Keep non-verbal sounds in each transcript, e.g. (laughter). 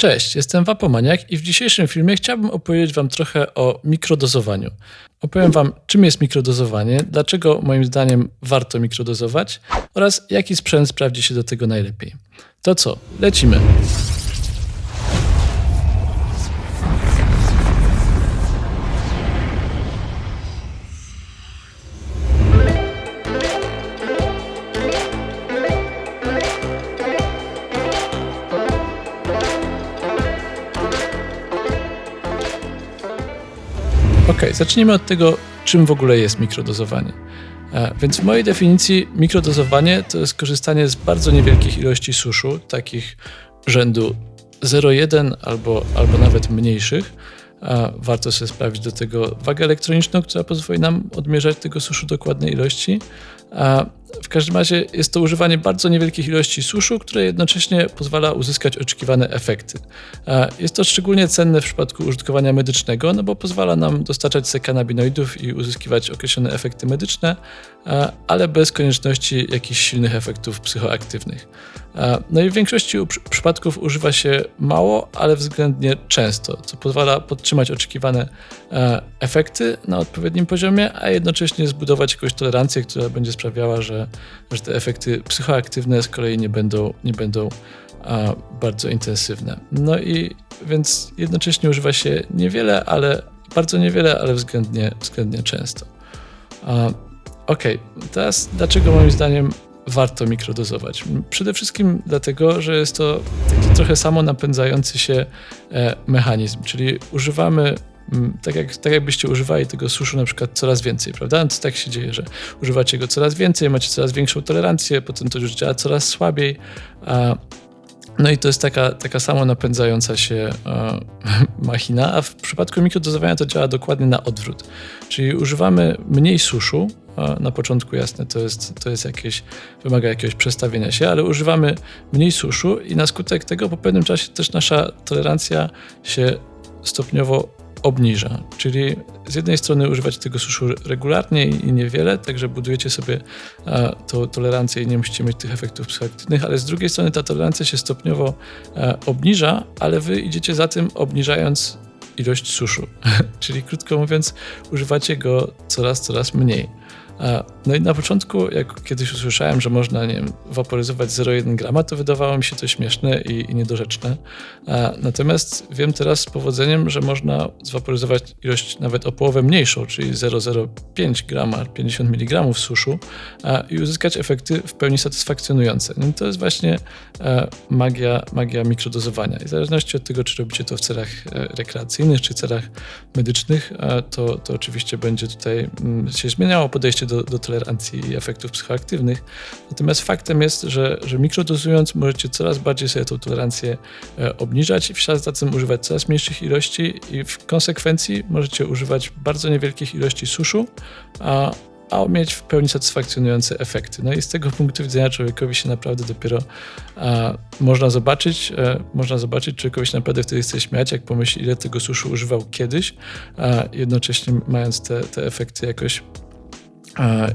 Cześć, jestem Wapomaniak i w dzisiejszym filmie chciałbym opowiedzieć Wam trochę o mikrodozowaniu. Opowiem Wam, czym jest mikrodozowanie, dlaczego moim zdaniem warto mikrodozować oraz jaki sprzęt sprawdzi się do tego najlepiej. To co, lecimy. Zacznijmy od tego, czym w ogóle jest mikrodozowanie. E, Więc w mojej definicji mikrodozowanie to jest korzystanie z bardzo niewielkich ilości suszu, takich rzędu 0,1 albo, albo nawet mniejszych. E, Warto sobie sprawdzić do tego wagę elektroniczną, która pozwoli nam odmierzać tego suszu dokładnej ilości. W każdym razie jest to używanie bardzo niewielkich ilości suszu, które jednocześnie pozwala uzyskać oczekiwane efekty. Jest to szczególnie cenne w przypadku użytkowania medycznego, no bo pozwala nam dostarczać sobie kanabinoidów i uzyskiwać określone efekty medyczne, ale bez konieczności jakichś silnych efektów psychoaktywnych. No i w większości przypadków używa się mało, ale względnie często, co pozwala podtrzymać oczekiwane efekty na odpowiednim poziomie, a jednocześnie zbudować jakąś tolerancję, która będzie sprawiała, że, że te efekty psychoaktywne z kolei nie będą, nie będą a, bardzo intensywne. No i więc jednocześnie używa się niewiele, ale bardzo niewiele, ale względnie, względnie często. A, Okej, teraz dlaczego moim zdaniem warto mikrodozować? Przede wszystkim dlatego, że jest to taki trochę samo napędzający się e, mechanizm, czyli używamy tak, jak, tak jakbyście używali tego suszu na przykład coraz więcej, prawda? No to tak się dzieje, że używacie go coraz więcej, macie coraz większą tolerancję, potem to już działa coraz słabiej. A, no i to jest taka, taka samo napędzająca się e, (laughs) machina, a w przypadku mikrodozowania to działa dokładnie na odwrót. Czyli używamy mniej suszu, na początku jasne, to jest, to jest jakieś, wymaga jakiegoś przestawienia się, ale używamy mniej suszu i na skutek tego po pewnym czasie też nasza tolerancja się stopniowo obniża. Czyli z jednej strony używać tego suszu regularnie i niewiele, także budujecie sobie e, tą tolerancję i nie musicie mieć tych efektów psychoaktywnych, ale z drugiej strony ta tolerancja się stopniowo obniża, ale wy idziecie za tym obniżając ilość suszu. (laughs) Czyli krótko mówiąc, używacie go coraz, coraz mniej. No i na początku, jak kiedyś usłyszałem, że można nie wiem, waporyzować 0,1 grama, to wydawało mi się to śmieszne i, i niedorzeczne. Natomiast wiem teraz z powodzeniem, że można zwaporyzować ilość nawet o połowę mniejszą, czyli 0,05 grama, 50 mg suszu i uzyskać efekty w pełni satysfakcjonujące. No to jest właśnie magia, magia mikrodozowania. I w zależności od tego, czy robicie to w celach e, rekreacyjnych, czy celach medycznych, to, to oczywiście będzie tutaj mm, się zmieniało podejście do, do tolerancji efektów psychoaktywnych. Natomiast faktem jest, że, że mikrodozując możecie coraz bardziej sobie tą tolerancję e, obniżać i w ślad za tym używać coraz mniejszych ilości i w konsekwencji możecie używać bardzo niewielkich ilości suszu, a a mieć w pełni satysfakcjonujące efekty. No i z tego punktu widzenia człowiekowi się naprawdę dopiero a, można zobaczyć, e, można zobaczyć, człowiekowi się naprawdę wtedy chce śmiać, jak pomyśli, ile tego suszu używał kiedyś, a jednocześnie mając te, te efekty jakoś,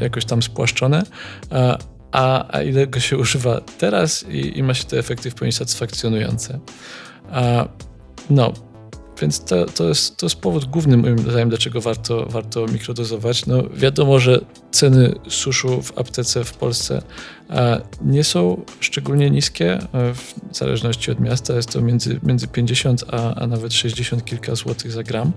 jakoś tam spłaszczone. A, a, a ile go się używa teraz i, i ma się te efekty w pełni satysfakcjonujące. A, no, więc to, to, jest, to jest powód główny moim zdaniem, dlaczego warto, warto mikrodozować. No, wiadomo, że ceny suszu w aptece w Polsce nie są szczególnie niskie. e, W zależności od miasta jest to między, między 50 a, a nawet 60 kilka złotych za gram.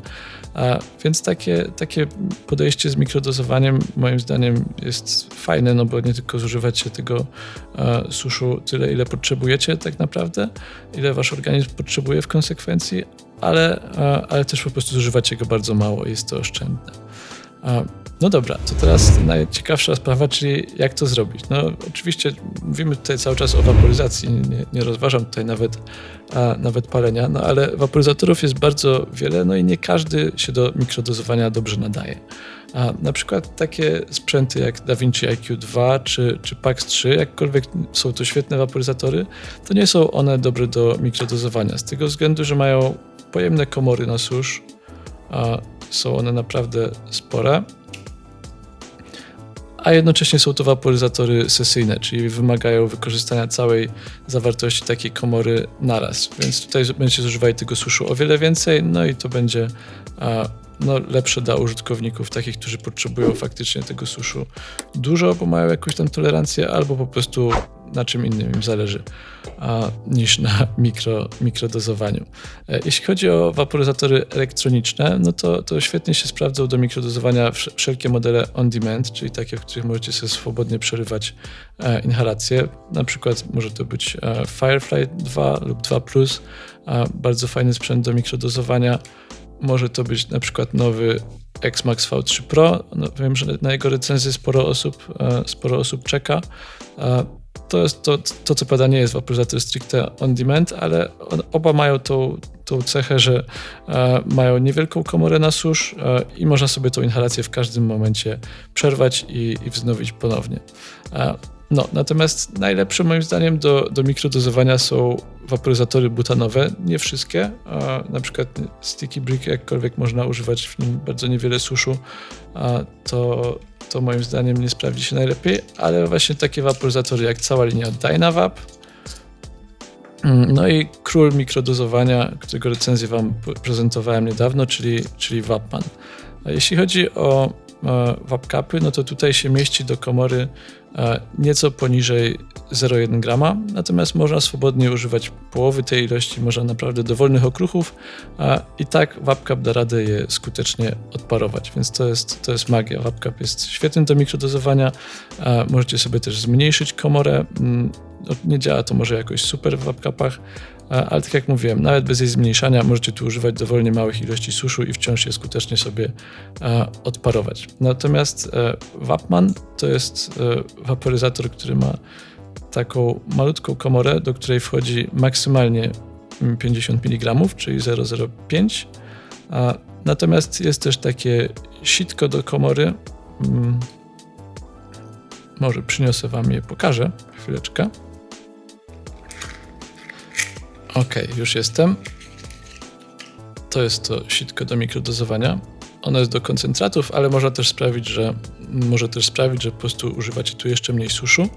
A, więc takie, takie podejście z mikrodozowaniem moim zdaniem jest fajne, no bo nie tylko zużywać się tego e, suszu tyle, ile potrzebujecie tak naprawdę, ile wasz organizm potrzebuje w konsekwencji, ale, e, ale też po prostu zużywacie go bardzo mało i jest to oszczędne. E, No dobra, to teraz najciekawsza sprawa, czyli jak to zrobić. No oczywiście mówimy tutaj cały czas o waporyzacji, nie, nie rozważam tutaj nawet, a, nawet palenia, no ale waporyzatorów jest bardzo wiele, no i nie każdy się do mikrodozowania dobrze nadaje. A na przykład takie sprzęty jak DaVinci IQ2 czy, czy PAX 3, jakkolwiek są to świetne waporyzatory, to nie są one dobre do mikrodozowania, z tego względu, że mają pojemne komory na susz, a są one naprawdę spore, a jednocześnie są to waporyzatory sesyjne, czyli wymagają wykorzystania całej zawartości takiej komory naraz. Więc tutaj będziecie zużywali tego suszu o wiele więcej, no i to będzie no, lepsze dla użytkowników, takich, którzy potrzebują faktycznie tego suszu dużo, bo mają jakąś tam tolerancję, albo po prostu na czym innym im zależy a, niż na mikro, mikrodozowaniu. E, jeśli chodzi o waporyzatory elektroniczne, no to, to świetnie się sprawdzą do mikrodozowania wszelkie modele on demand, czyli takie, w których możecie sobie swobodnie przerywać e, inhalację. Na przykład może to być e, Firefly 2 lub 2 Plus, bardzo fajny sprzęt do mikrodozowania. Może to być na przykład nowy Xmax V3 Pro. No, wiem, że na jego recenzję sporo osób, sporo osób czeka to jest to, to co pada nie jest waporyzator stricte on demand, ale oba mają tą, tą cechę, że e, mają niewielką komorę na susz e, i można sobie tą inhalację w każdym momencie przerwać i, i wznowić ponownie. E, no, natomiast najlepsze moim zdaniem do, do mikrodozowania są waporyzatory butanowe. Nie wszystkie. Na przykład sticky brick, jakkolwiek można używać w nim bardzo niewiele suszu, to, to moim zdaniem nie sprawdzi się najlepiej, ale właśnie takie waporyzatory jak cała linia Dynavap, no i król mikrodozowania, którego recenzję Wam prezentowałem niedawno, czyli, czyli Wapman. Jeśli chodzi o wapcapy, no to tutaj się mieści do komory e, nieco poniżej 0,1 grama, natomiast można swobodnie używać połowy tej ilości, można naprawdę dowolnych okruchów i tak wapcap da radę je skutecznie odparować, więc to jest, to jest magia. Wapcap jest świetny do mikrodozowania, możecie sobie też zmniejszyć komorę, mm, nie działa to może jakoś super w wapcapach, ale tak jak mówiłem, nawet bez jej zmniejszania możecie tu używać dowolnie małych ilości suszu i wciąż je skutecznie sobie odparować. Natomiast e, Wapman to jest e, waporyzator, który ma taką malutką komorę, do której wchodzi maksymalnie 50 mg, czyli 0,05. Natomiast jest też takie sitko do komory. Mm, może przyniosę Wam je, pokażę. Chwileczkę. Ok, już jestem. To jest to sitko do mikrodozowania. Ono jest do koncentratów, ale można też sprawić, że może też sprawić, że po prostu używacie tu jeszcze mniej suszu.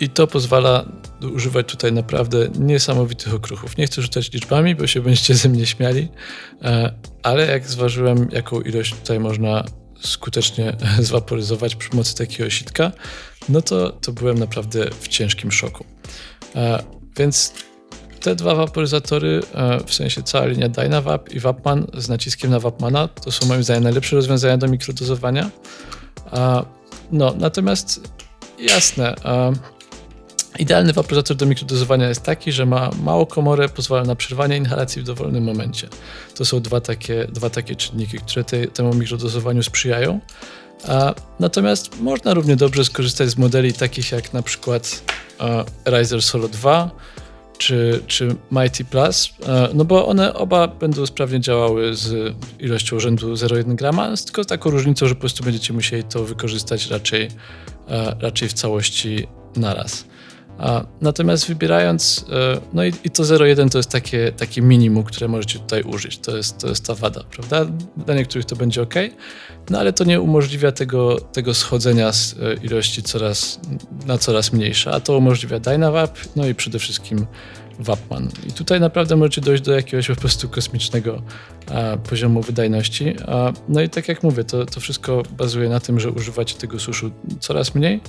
I to pozwala używać tutaj naprawdę niesamowitych okruchów. Nie chcę rzucać liczbami, bo się będziecie ze mnie śmiali, e, ale jak zważyłem, jaką ilość tutaj można skutecznie (laughs) zwaporyzować przy pomocy takiego sitka, no to, to byłem naprawdę w ciężkim szoku. E, więc te dwa waporyzatory, e, w sensie cała linia Dynavap i Wapman z naciskiem na Wapmana, to są moim zdaniem najlepsze rozwiązania do mikrodozowania. No, natomiast jasne, idealny waporyzator do mikrodozowania jest taki, że ma małą komorę, pozwala na przerwanie inhalacji w dowolnym momencie. To są dwa takie, dwa takie czynniki, które te, temu mikrodozowaniu sprzyjają. Natomiast można równie dobrze skorzystać z modeli takich jak na przykład Riser Solo 2 czy, czy Mighty Plus, no bo one oba będą sprawnie działały z ilością rzędu 0,1 grama, z tylko taką różnicą, że po prostu będziecie musieli to wykorzystać raczej, raczej w całości naraz. Natomiast wybierając, e, no i, i to 0,1 to jest takie, takie minimum, które możecie tutaj użyć. To jest, to jest ta wada, prawda? Dla niektórych to będzie ok, no ale to nie umożliwia tego, tego schodzenia z e, ilości coraz, na coraz mniejsze, a to umożliwia Dynavap, no i przede wszystkim Wapman. I tutaj naprawdę możecie dojść do jakiegoś po prostu kosmicznego a, poziomu wydajności. A, no i tak jak mówię, to, to wszystko bazuje na tym, że używacie tego suszu coraz mniej.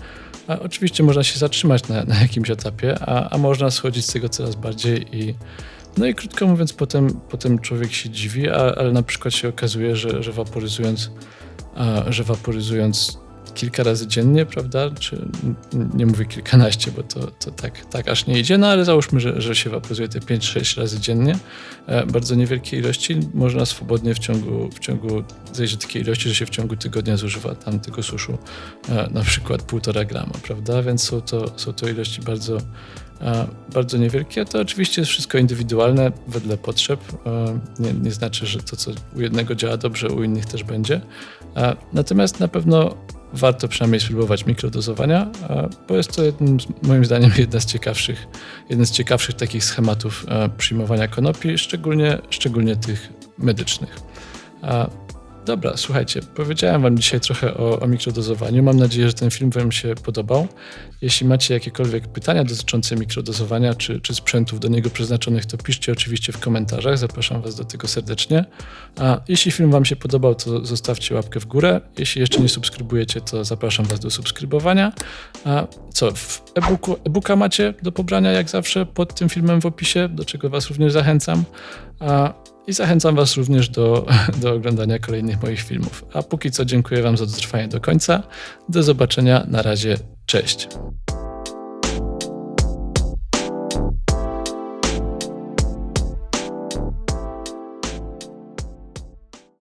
A oczywiście można się zatrzymać na, na jakimś etapie, a, a można schodzić z tego coraz bardziej i no i krótko mówiąc, potem, potem człowiek się dziwi, a, ale na przykład się okazuje, że, że waporyzując, a, że waporyzując kilka razy dziennie, prawda? Czy nie mówię kilkanaście, bo to, to tak, tak aż nie idzie, no ale załóżmy, że, że się waporyzuje te 5-6 razy dziennie. E, bardzo niewielkie ilości. Można swobodnie w ciągu, w ciągu zejść do takiej ilości, że się w ciągu tygodnia zużywa tam tego suszu e, na przykład półtora grama, prawda? Więc są to, są to ilości bardzo e, bardzo niewielkie. To oczywiście jest wszystko indywidualne, wedle potrzeb. Nie, nie, znaczy, że to, co u jednego działa dobrze, u innych też będzie. Natomiast na pewno warto przynajmniej spróbować mikrodozowania, bo jest to jednym, moim zdaniem jedna z ciekawszych, jeden z ciekawszych takich schematów przyjmowania konopi, szczególnie, szczególnie tych medycznych. Dobra, słuchajcie, powiedziałem wam dzisiaj trochę o, o mikrodozowaniu. Mam nadzieję, że ten film wam się podobał. Jeśli macie jakiekolwiek pytania dotyczące mikrodozowania czy, czy sprzętów do niego przeznaczonych, to piszcie oczywiście w komentarzach. Zapraszam was do tego serdecznie. A jeśli film wam się podobał, to zostawcie łapkę w górę. Jeśli jeszcze nie subskrybujecie, to zapraszam was do subskrybowania. A co, w e-booku, e-booka macie do pobrania jak zawsze pod tym filmem w opisie, do czego was również zachęcam. A, I zachęcam was również do, (laughs) do oglądania kolejnych moich filmów. A póki co dziękuję wam za dotrwanie do końca. Do zobaczenia. Na razie. Cześć.